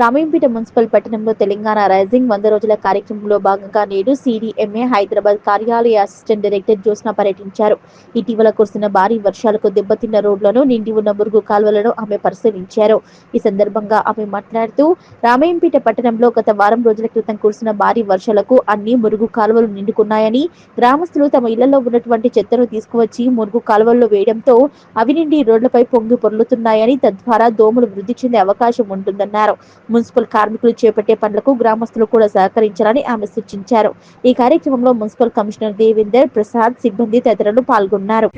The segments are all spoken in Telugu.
రామేంపేట మున్సిపల్ పట్టణంలో తెలంగాణ రైజింగ్ వంద రోజుల కార్యక్రమంలో భాగంగా నేడు సిడిఎంఏ హైదరాబాద్ కార్యాలయ అసిస్టెంట్ డైరెక్టర్ జ్యోత్స్న పర్యటించారు. ఇటీవల కురిసిన భారీ వర్షాలకు దెబ్బతిన్న రోడ్లను నిండి ఉన్న మురుగు కాల్వలను ఆమె పరిశీలించారు. ఈ సందర్భంగా ఆమె మాట్లాడుతూ రామయంపేట పట్టణంలో గత వారం రోజుల క్రితం కురిసిన భారీ వర్షాలకు అన్ని మురుగు కాలువలు నిండుకున్నాయని గ్రామస్తులు తమ ఇళ్ళలో ఉన్నటువంటి చెత్తను తీసుకువచ్చి మురుగు కాలువల్లో వేయడంతో అవి నిండి రోడ్లపై పొంగి పొర్లుతున్నాయని తద్వారా దోమలు వృద్ధి చెందే అవకాశం ఉంటుందన్నారు. మున్సిపల్ కార్మికులు చేపట్టే పనులకు గ్రామస్తులు కూడా సహకరించాలని ఆమె సూచించారు. ఈ కార్యక్రమంలో మున్సిపల్ కమిషనర్ దేవేందర్ ప్రసాద్ సిబ్బంది తదితరులు పాల్గొన్నారు.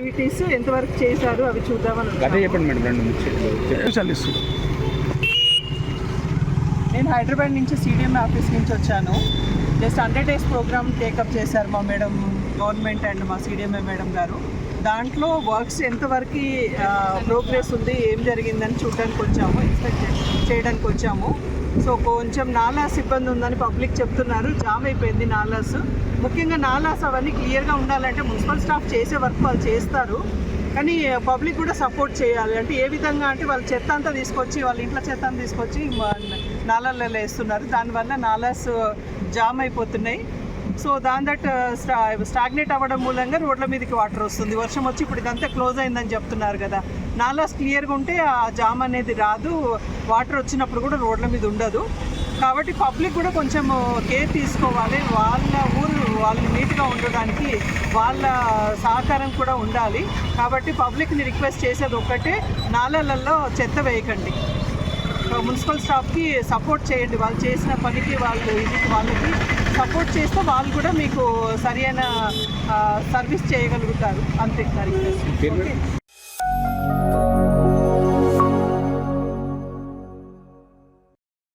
నేను హైదరాబాద్ నుంచి సిడిఎం ఆఫీస్ నుంచి వచ్చాను. Just hundred days program take up చేశారు మా మేడం గవర్నమెంట్ అండ్ మా సిడిఎంఏ మేడం గారు. దాంట్లో వర్క్స్ ఎంతవరకు ప్రోగ్రెస్ ఉంది ఏం జరిగిందని చూడడానికి వచ్చాము ఇన్స్పెక్ట్ చేయడానికి వచ్చాము. సో కొంచెం నాలాస్ ఇబ్బంది ఉందని పబ్లిక్ చెప్తున్నారు జామ్ అయిపోయింది నాలాస్. ముఖ్యంగా నాలాస్ అవన్నీ క్లియర్గా ఉండాలంటే మున్సిపల్ స్టాఫ్ చేసే వర్క్ వాళ్ళు చేస్తారు. కానీ పబ్లిక్ కూడా సపోర్ట్ చేయాలి. అంటే ఏ విధంగా అంటే వాళ్ళు చెత్త అంతా తీసుకొచ్చి వాళ్ళ ఇంట్లో చెత్త అంతా తీసుకొచ్చి మా నాలాలలో వేస్తున్నారు దానివల్ల నాలాస్ జామ్ అయిపోతున్నాయి. సో దాని దట్ స్టా స్టాగ్నేట్ అవ్వడం మూలంగా రోడ్ల మీదకి వాటర్ వస్తుంది. వర్షం వచ్చి ఇప్పుడు ఇదంతా క్లోజ్ అయిందని చెప్తున్నారు కదా. నాలాస్ క్లియర్గా ఉంటే ఆ జామ్ అనేది రాదు. వాటర్ వచ్చినప్పుడు కూడా రోడ్ల మీద ఉండదు. కాబట్టి పబ్లిక్ కూడా కొంచెం కేర్ తీసుకోవాలి. వాళ్ళ ఊరు వాళ్ళు నీట్గా ఉండడానికి వాళ్ళ సహకారం కూడా ఉండాలి. కాబట్టి పబ్లిక్ని రిక్వెస్ట్ చేసేది ఒక్కటే నాలలలో చెత్త వేయకండి. మున్సిపల్ స్టాఫ్కి సపోర్ట్ చేయండి. వాళ్ళు చేసిన పనికి వాళ్ళు ఇది వాళ్ళకి సపోర్ట్ చేస్తే వాళ్ళు కూడా మీకు సరైన సర్వీస్ చేయగలుగుతారు. అంతే. పేరు ఓకే.